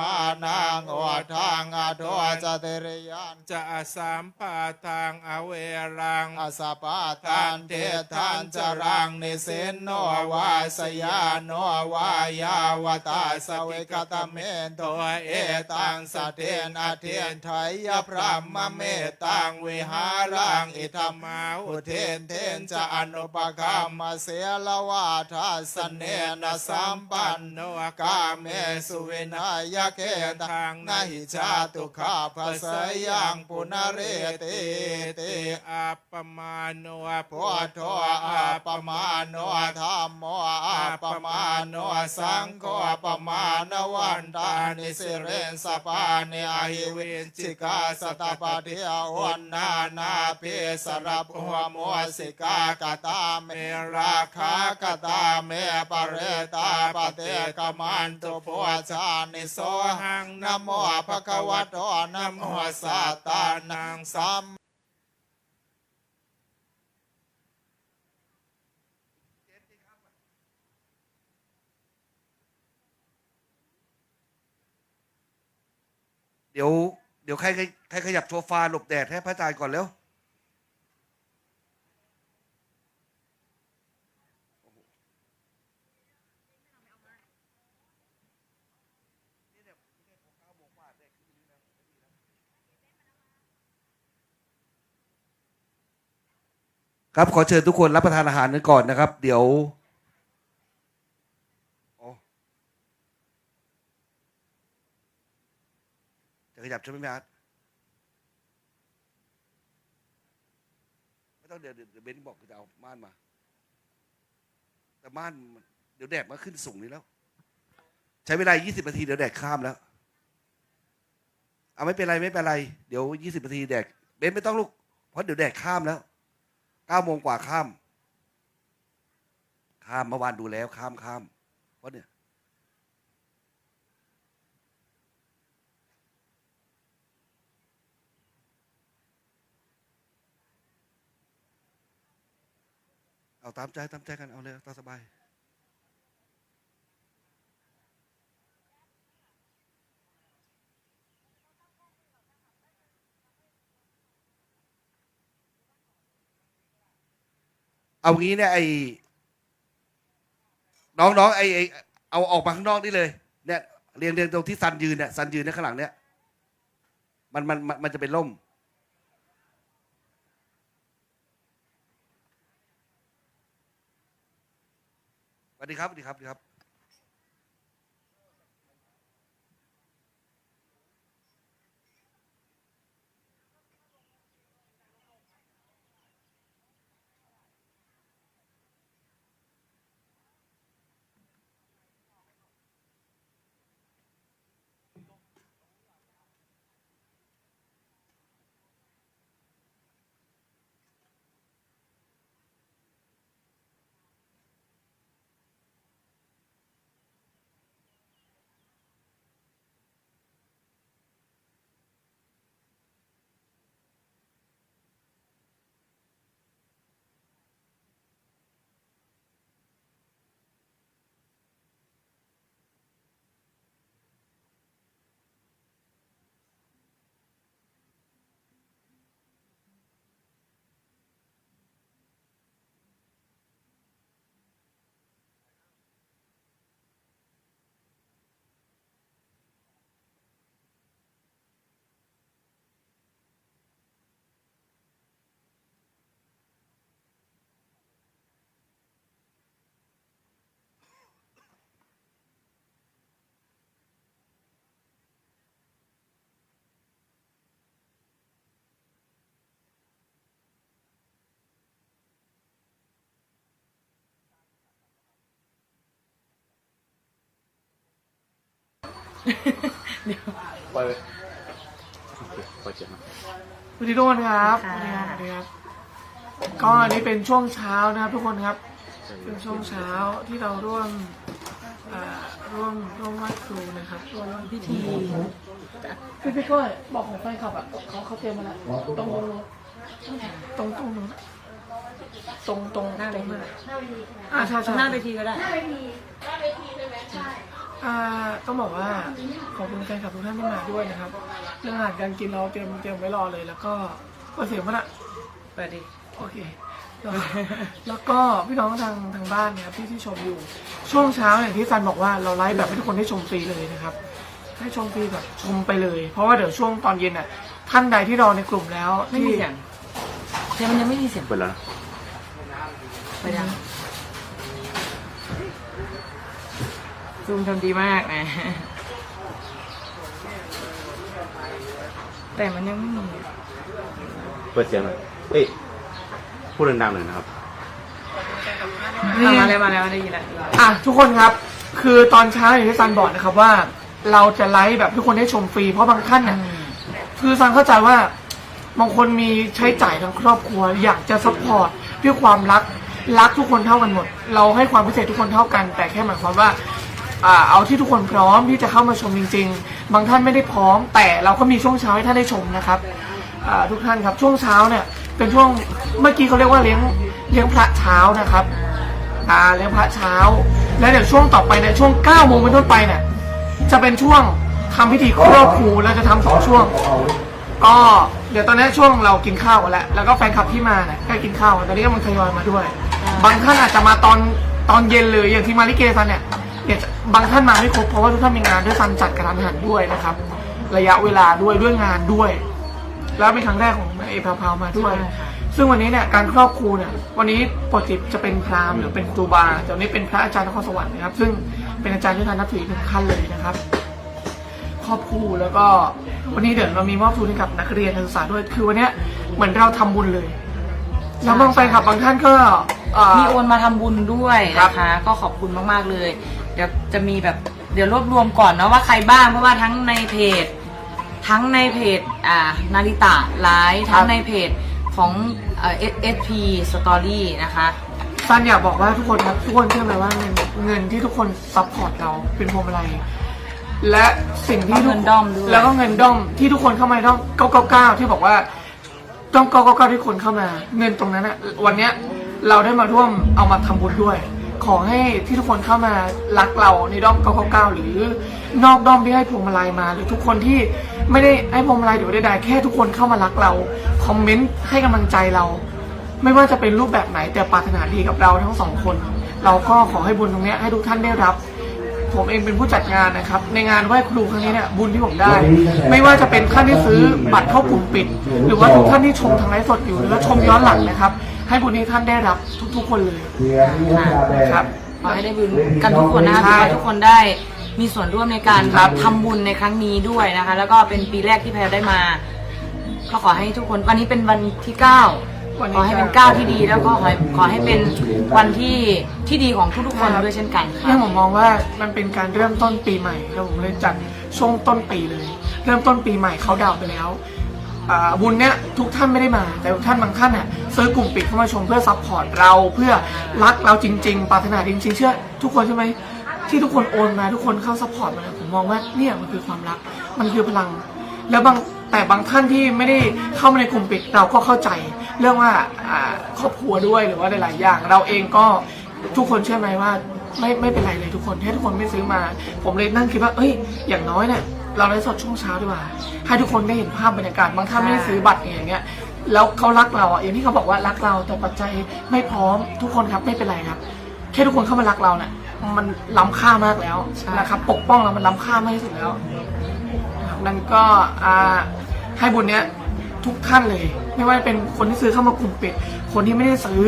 มานังอวทางอโทจเตริยันจะสามปาทางอเวรังอสปาทานเททานจรังนิสินโนวาสยาโนวายาวตาสเวกตเมนโตเอตังสเทนอเทนไทยพระมเมตังวิหารังอิธรรมาอุเทนเทนจะอนุปกรรมเสลวาทัสเนนสัมปันโนกาเมสุเวนายเกทางนหิชาตุขาภาสยังปุนเรเตเตอัปปมาโนพุทโธอาปมาโนธรรมโมอาปมาโนสังโฆอาปมาณวันตานิสิเรนสปานิอหิวินจิกาสตปาเทียวันนานาเพสรับหัวมัวสิกากตาเมราคากตาเมปเรตาปเตกมันตุปัวชานิโสหังนะโมภะคะวะโตนะโมสัตตานังสัมเดี๋ยวเดี๋ยวใครใครใครขยับโซฟาหลบแดดให้พระอาจารย์ก่อนเร็ว ครับขอเชิญทุกคนรับประทานอาหารกันก่อนนะครับ เดี๋ยวจะขยับใช่ไหมพี่อาร์ตไม่ต้องเดี๋ยวเดี๋ยวเบนซ์บอกจะเอาม่านมา แต่ม่านเดี๋ยวแดดมันขึ้นสูงนี่แล้ว ใช้เวลา 20 นาทีเดี๋ยวแดดข้ามแล้วเอาไม่เป็นไรไม่เป็นไร เดี๋ยว 20 นาทีแดดเบนซ์ไม่ต้องลุกเพราะเดี๋ยวแดดข้ามแล้ว้าโมงกว่าข้าม ข้ามเมื่อวานดูแล้วข้ามข้ามเพราะเนี่ยเอาตามใจตามใจกันเอาเลยตามสบาย เอางี้เนี่ยไอ้น้องๆไอ้ไอ้เอาออกมาข้างนอกนี่เลย เนี่ยเรียงเรียงตรงที่ซันยืนเนี่ยซันยืนเนี่ยข้างหลังเนี่ยมันมันมันมันจะเป็นล่ม สวัสดีครับ สวัสดีครับสวัสดีครับ สวัสดีทุกคนครับสค่ะวัสดีครับสวัสดีครับ ก็อันนี้เป็นช่วงเช้านะครับทุกคนครับ เป็นช่วงเช้าที่เราร่วมเอ่อร่วมร่วมไหว้ครูนะครับร่วมพิธีพี่พี่ก้อยบอกของแฟนคลับอะเขาเขาเตรียมมาแล้วตรงตรงตรงนู้นตรงตรงหน้าเวทีตรงอ่าใช่ใช่หน้าเวทีก็ได้เอ่าต้องบอกว่าขอบคุณแฟนคลับทุกท่านที่มาด้วยนะครับ เรื่องอาหารการกินเราเตรียมเตรียมไว้รอเลย แล้วก็เปิดเสียงมันอะเปิดดิโอเค แล้วแล้วก็พี่น้องทางทางบ้านเนี่ยครับที่ที่ชมอยู่ ช่วงเช้าอย่างที่ซันบอกว่าเราไลฟ์แบบให้ทุกคนได้ชมฟรีเลยนะครับ ให้ชมฟรีแบบชมไปเลย เพราะว่าเดี๋ยวช่วงตอนเย็นอะท่านใดที่รอในกลุ่มแล้วไม่มีที่เสียงเสียงมันยังไม่มีเสียงเปิดแล้วนะ ไปยัง ซูมทำดีมากนะ แต่มันยังไม่มีเปิดเสียงหน่อยเอ้ย พูดดังๆหน่อยนะครับอะมาแล้วมาแล้วได้ยินแล้วอะทุกคนครับ คือตอนเช้าอย่างที่ซันบอกนะครับว่า เราจะไลฟ์แบบทุกคนได้ชมฟรี เพราะบางท่านเนี่ยคือซันเข้าใจว่าบางคนมีใช้จ่ายทั้งครอบครัว อยากจะซัพพอร์ตด้วยความรักรักทุกคนเท่ากันหมด เราให้ความพิเศษทุกคนเท่ากัน แต่แค่หมายความว่า อ่าเอาที่ทุกคนพร้อมที่จะเข้ามาชมจริง ๆ บางท่านไม่ได้พร้อม แต่เราก็มีช่วงเช้าให้ท่านได้ชมนะครับอ่าทุกท่านครับช่วงเช้าเนี่ยเป็นช่วงเมื่อกี้เขาเรียกว่าเลี้ยงเลี้ยงพระเช้านะครับอ่าเลี้ยงพระเช้า แล้วเดี๋ยวช่วงต่อไปเนี่ยช่วง9โมงเป็นต้นไปเนี่ยจะเป็นช่วงทำพิธีครอบครูเราจะทำสองช่วง ก็เดี๋ยวตอนนี้ช่วงเรากินข้าวกันแล้วแล้วก็แฟนคลับที่มาเนี่ยก็กินข้าวตอนนี้ก็มันทยอยมาด้วย บางท่านอาจจะมาตอนตอนเย็นเลยอย่างที่มาลิเกซันเนี่ย เดี๋ยวบางท่านมาไม่ครบเพราะว่าทุกท่านมีงานด้วยซันจัดกระทันหันด้วยนะครับ ระยะเวลาด้วยด้วยงานด้วย แล้วเป็นครั้งแรกของเอพาวๆมาด้วย ใช่ค่ะ ซึ่งวันนี้เนี่ยการครอบครูเนี่ยวันนี้ปกติจะเป็นพราหมณ์หรือเป็นครูบาแต่วันนี้เป็นพระอาจารย์นครสวรรค์นะครับ ซึ่งเป็นอาจารย์ที่ท่านนับถืออีกหนึ่งขั้นเลยนะครับ ครอบครูแล้วก็วันนี้เดี๋ยวเรามีมอบทุนให้กับนักเรียนนักศึกษาด้วยคือวันเนี้ยเหมือนเราทำบุญเลยแล้วบางแฟนคลับบางท่านก็เอ่อ มีโอนมาทำบุญด้วยครับนะคะ ก็ขอบคุณมากๆเลย เดี๋ยวจะมีแบบเดี๋ยวรวบรวมก่อนเนาะว่าใครบ้างเพราะว่าทั้งในเพจ ทั้งในเพจอ่านาริตะไลฟ์ทั้งในเพจของเอ่อ SP Story นะคะซันอยากบอกว่าทุกคนครับทุกคนเชื่อไหมว่าเงินเงินที่ทุกคนซัพพอร์ตเราเป็นพวงมาลัยและสิ่งที่ทุกเงินด้อมด้วยแล้วก็เงินด้อมที่ทุกคนเข้ามาด้อม999 ที่บอกว่าด้อม999ที่คนเข้ามา เงินตรงนั้นอะวันเนี้ยเราได้มาร่วมเอามาทำบุญด้วย ขอให้ที่ทุกคนเข้ามารักเราในด้อม999 หรือนอกด้อมที่ให้พวงมาลัยมา หรือทุกคนที่ไม่ได้ให้พวงมาลัยหรือใดๆแค่ทุกคนเข้ามารักเราคอมเมนต์ให้กำลังใจเรา ไม่ว่าจะเป็นรูปแบบไหนแต่ปรารถนาดีกับเราทั้งสองคน เราก็ขอให้บุญตรงนี้ให้ทุกท่านได้รับ ผมเองเป็นผู้จัดงานนะครับ ในงานไหว้ครูครั้งนี้เนี่ยบุญที่ผมได้ ไม่ว่าจะเป็นท่านที่ซื้อบัตรเข้ากลุ่มปิด หรือว่าทุกท่านที่ชมทางไลฟ์สดอยู่หรือว่าชมย้อนหลังนะครับ ให้บุญที่ท่านได้รับทุก ๆ คนเลยนะครับขอให้ได้บุญกันทุกคนนะคะใช่ขอให้ทุกคนได้มีส่วนร่วมในการครับทำบุญในครั้งนี้ด้วยนะคะ แล้วก็เป็นปีแรกที่แพรได้มาก็ขอให้ทุกคนวันนี้เป็นวันที่เก้าวันขนี้อให้เป็นก้าวที่ดี แล้วก็ขอให้ขอให้เป็นวันที่ที่ดีของทุกๆคนด้วยเช่นกันค่ะ เนี่ยผมมองว่ามันเป็นการเริ่มต้นปีใหม่แล้วผมเลยจัดช่วงต้นปีเลย เริ่มต้นปีใหม่เขาดาวน์ไปแล้วอ่า บุญเนี่ยทุกท่านไม่ได้มา แต่ทุกท่านบางท่านน่ะซื้อกลุ่มปิดเข้ามาชมเพื่อซัพพอร์ตเราเพื่อรักเราจริงๆปรารถนาจริงๆเชื่อ ทุกคนใช่ไหมที่ทุกคนโอนมาทุกคนเข้าซัพพอร์ตมาผมมองว่าเนี่ยมันคือความรักมันคือพลัง แล้วบางแต่บางท่านที่ไม่ได้เข้ามาในกลุ่มปิดเราก็เข้าใจ เรื่องว่าอ่าครอบครัวด้วยหรือว่าหลายๆอย่าง เราเองก็ทุกคนเชื่อไหมว่าไม่ไม่เป็นไรเลยทุกคนแค่ทุกคนไม่ซื้อมา ผมเลยนั่งคิดว่า เอ้ย อย่างน้อยเนี่ยเราได้สดช่วงเช้าดีกว่า ให้ทุกคนได้เห็นภาพบรรยากาศบางท่านไม่ได้ซื้อบัตรอย่างเงี้ยแล้วเขารักเราอะอย่างที่เขาบอกว่ารักเราแต่ปัจจัยไม่พร้อมทุกคนครับไม่เป็นไรครับ แค่ทุกคนเข้ามารักเราเนี่ยมันล้ำค่ามากแล้วใช่นะครับปกป้องเรามันล้ำค่ามากที่สุดแล้ว นั่นก็อ่าให้บุญเนี้ย ทุกท่านเลย ไม่ว่าจะเป็นคนที่ซื้อเข้ามากลุ่มปิด คนที่ไม่ได้ซื้อ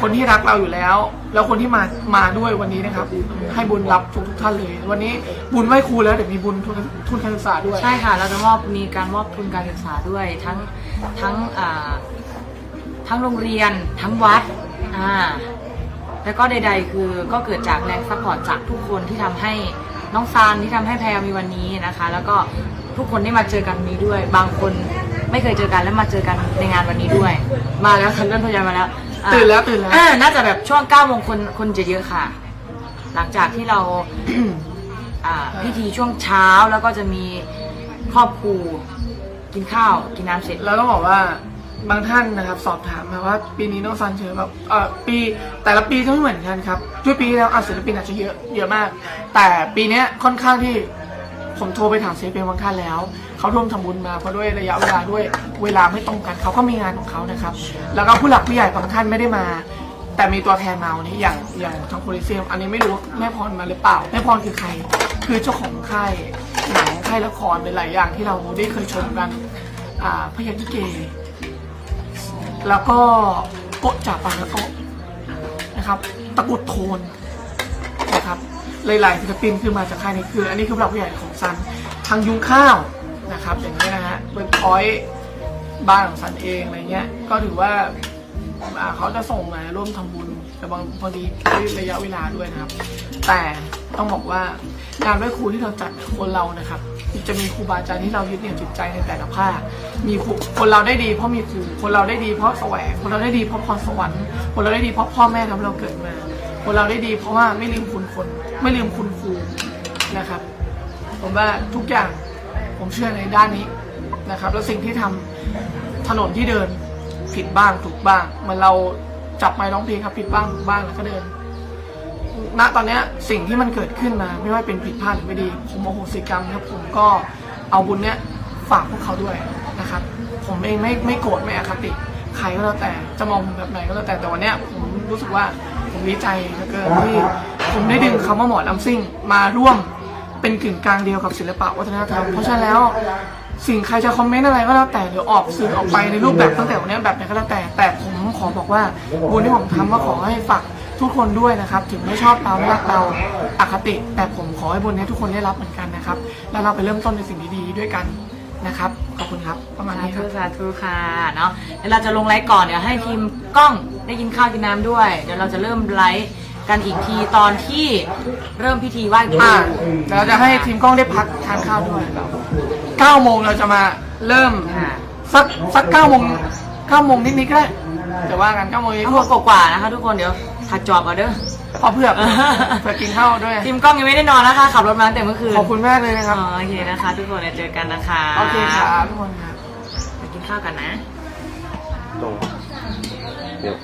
คนที่รักเราอยู่แล้ว แล้วคนที่มามาด้วยวันนี้นะครับ ให้บุญรับทุกทุกท่านเลย วันนี้บุญไหว้ครูแล้วเดี๋ยวมีบุญทุนทุนการศึกษาด้วยใช่ค่ะ เราจะมอบมีการมอบทุนการศึกษาด้วยทั้งทั้งอ่าทั้งโรงเรียนทั้งวัดอ่าแล้วก็ใด ๆ คือก็เกิดจากแรงซัพพอร์ตจากทุกคนที่ทำให้น้องซานที่ทำให้แพรมีวันนี้นะคะ แล้วก็ทุกคนได้มาเจอกันวันนี้ด้วยบางคน ไม่เคยเจอกันแล้วมาเจอกันในงานวันนี้ด้วย มาแล้วค่ะเริ่มทยอยมาแล้วอ่าตื่นแล้วตื่นแล้ว อ่าน่าจะแบบช่วง9ก้าโมงคนคนจะเยอะค่ะ หลังจากที่เรา อ่าพิธีช่วงเช้าแล้วก็จะมีครอบครูกินข้าวกินน้ำเสร็จ แล้วต้องบอกว่าบางท่านนะครับสอบถามมาว่าปีนี้น้องซันเจอแบบเออปีแต่ละปีจะไม่เหมือนกันครับด้วยปีที่แล้วอะศิลปินอาจจะเยอะเยอะมาก แต่ปีเนี้ยค่อนข้างที่ผมโทรไปถามศิลปินบางท่านแล้ว เขาร่วมทำบุญมาเพราะด้วยระยะเวลาด้วยเวลาไม่ตรงกันเขาก็มีงานของเขานะครับ แล้วก็ผู้หลักผู้ใหญ่บางท่านไม่ได้มา แต่มีตัวแทนมาวันนี้อย่างอย่างทางโคลิเซียม อันนี้ไม่รู้แม่พรมาหรือเปล่าแม่พรคือใคร คือเจ้าของค่ายหนังค่ายละครหลายๆอย่างที่เราได้เคยชมกันอ่าพยัคฆ์ลิเก แล้วก็โกะจ่าปาแล้วก็นะครับ ตะกุดโทนนะครับหลายๆศิลปินคือมาจากค่ายนี้คือ อันนี้คือผู้หลักผู้ใหญ่ของซันทางยุงข้าว นะครับ อย่างนี้นะฮะเบิร์กพอยต์บ้านของซันเองอะไรเงี้ย ก็ถือว่าเขาจะส่งมาร่วมทำบุญแต่บางพอดีด้วยระยะเวลาด้วยนะครับ แต่ต้องบอกว่างานไหว้ครูที่เราจัดคนเรานะครับ จะมีครูบาอาจารย์ที่เรายึดเหนี่ยวจิตใจในแต่ละภาคมีครูคนเราได้ดีเพราะมีครูคนเราได้ดีเพราะแสวงคนเราได้ดีเพราะพรสวรรค์คนเราได้ดีเพราะพ่อแม่ทำให้เราเกิดมา คนเราได้ดี เพราะว่าไม่ลืมคุณคน ไม่ลืมคุณครูนะครับผมว่าทุกอย่าง ผมเชื่อในด้านนี้นะครับ แล้วสิ่งที่ทำถนนที่เดินผิดบ้างถูกบ้างเหมือนเราจับไม้ร้องเพลงครับผิดบ้างถูกบ้างแล้วก็เดิน ณตอนนี้สิ่งที่มันเกิดขึ้นมาไม่ว่าเป็นผิดพลาดหรือไม่ดี ผมโอโหสิกรรมครับผมก็เอาบุญเนี้ยฝากพวกเขาด้วยนะครับ ผมเองไม่ไม่โกรธไม่อคติใครก็แล้วแต่จะมองผมแบบไหนก็แล้วแต่แต่วันเนี้ยผมรู้สึกว่าผมดีใจเหลือเกินที่ผมได้ดึงคำว่าหมอลำซิ่งมาร่วม เป็นกึ่งกลางเดียวกับศิลปะวัฒนธรรม เพราะฉะนั้นแล้วสิ่งใครจะคอมเมนต์อะไรก็แล้วแต่หรือออกสื่อออกไปในรูปแบบตั้งแต่วันนี้แบบไหนก็แล้วแต่ แต่ผมขอบอกว่าบุญที่ผมทำก็ขอให้ฝากทุกคนด้วยนะครับ ถึงไม่ชอบเราไม่รักเราอคติ แต่ผมขอให้บุญนี้ทุกคนได้รับเหมือนกันนะครับ แล้วเราไปเริ่มต้นในสิ่งดีๆด้วยกันนะครับ ขอบคุณครับ ประมาณสานี้คธุรับ สาธุค่ะเนาะเดี๋ยวเราจะลงไลฟ์ก่อนเดี๋ยวให้ทีมกล้องได้กินข้าวกินน้ำด้วย เดี๋ยวเราจะเริ่มไลฟ์ กันอีกทีตอนที่เริ่มพิธีไหว้ครูอ่าเดี๋ยวเราจะให้ทีมกล้องได้พักทานข้าวด้วย9โมงเราจะมาเริ่มค่ะสักสัก9โมง9โมงนิดๆก็ได้แต่ว่ากัน9โมงนี้ทั้งหมดกว่าๆนะคะทุกคนเดี๋ยวถัดจอบเอาเด้อพอเพื่อเพื่อกินข้าวด้วยทีมกล้องยังไม่ได้นอนนะคะขับรถมาตั้งแต่เมื่อคืนขอบคุณมากเลยนะครับอ๋อโอเคนะคะ ทุกคนเดี๋ยวเจอกันนะคะโอเคครับทุกคนครับไปกินข้าวกันนะตรงเดี๋ยว